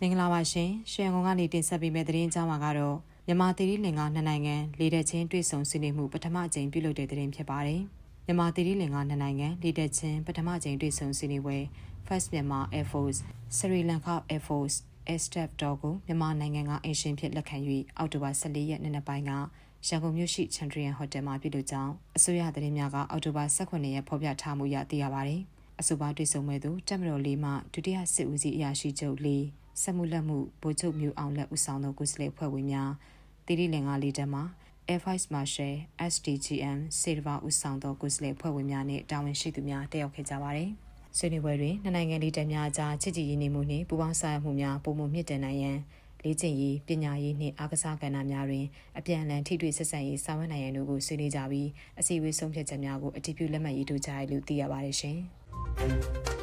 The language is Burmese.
မင်္ဂလာပါရှင်ရှင်ကုန်ကနေတင်ဆက်ပေးမယ့်သတင်းကြောင်းမှာကတော့မြန်မာသီရိလင်္ကာနှစ်နိုင်ငံလေတပ်ချင်းတွေ့ဆုံဆွေးနွေးမှုပထမအကြိမ်ပြုလုပ်တဲ့သတင်းဖြစ်ပါတယ်မြန်မာသီရိလင်္ကာနှစ်နိုင်ငံလေတပ်ချင်းပထမအကြိမ်တွေ့ဆုံဆွေးနွေးပွဲ First Myanmar Air Force Sri Lanka Air Force Airstaff တော်ကိုမြန်မာနိုင်ငံကအင်ရှင်ဖြစ်လက်ခံ၍အောက်တိုဘာ14ရက်နေ့နက်ပိုင်းကရန်ကုန်မြို့ရှိချန်ထရီယန်ဟိုတယ်မှာပြုလုပ်ကြောင်းအစိုးရသတင်းများကအောက်တိုဘာ18ရက်ဖော်ပြထားမှုရသိရပါတယ်အဆိုပါတွေ့ဆုံမဲ့သူတက်မတော်လေးမှဒုတိယစစ်ဦးစီးအရာရှိချုပ်လေးစက်မှုလက်မှုဗိုလ်ချုပ်မျိုးအောင်လက်ဦးဆောင်သောကိုယ်စားလှယ်ဖွဲ့ဝင်များတိရိလင်္ကာလီတက်မှာ Air Vice Marshal SDGM စေတဘာဦးဆောင်သောကိုယ်စားလှယ်ဖွဲ့ဝင်များနှင့်တာဝန်ရှိသူများတက်ရောက်ခဲ့ကြပါတယ်။ ဆွေးနွေးပွဲတွင်နှစ်နိုင်ငံလီတက်များကြားချစ်ကြည်ရင်းနှီးမှုနှင့်ပူးပေါင်းဆောင်ရွက်မှုများပုံမှုမြင့်တင်နိုင်ရန်လေ့ကျင့်ရေးပညာရေးနှင့်အားကစားကဏ္ဍများတွင်အပြန်အလှန်ထိတွေ့ဆက်ဆံရေးဆောင်ရွက်နိုင်ရန်တို့ကိုဆွေးနွေးကြပြီးအစည်းအဝေးဆုံးဖြတ်ချက်များကိုအတည်ပြုလက်မှတ်ရေးထိုးကြရလို့သိရပါတယ်ရှင်။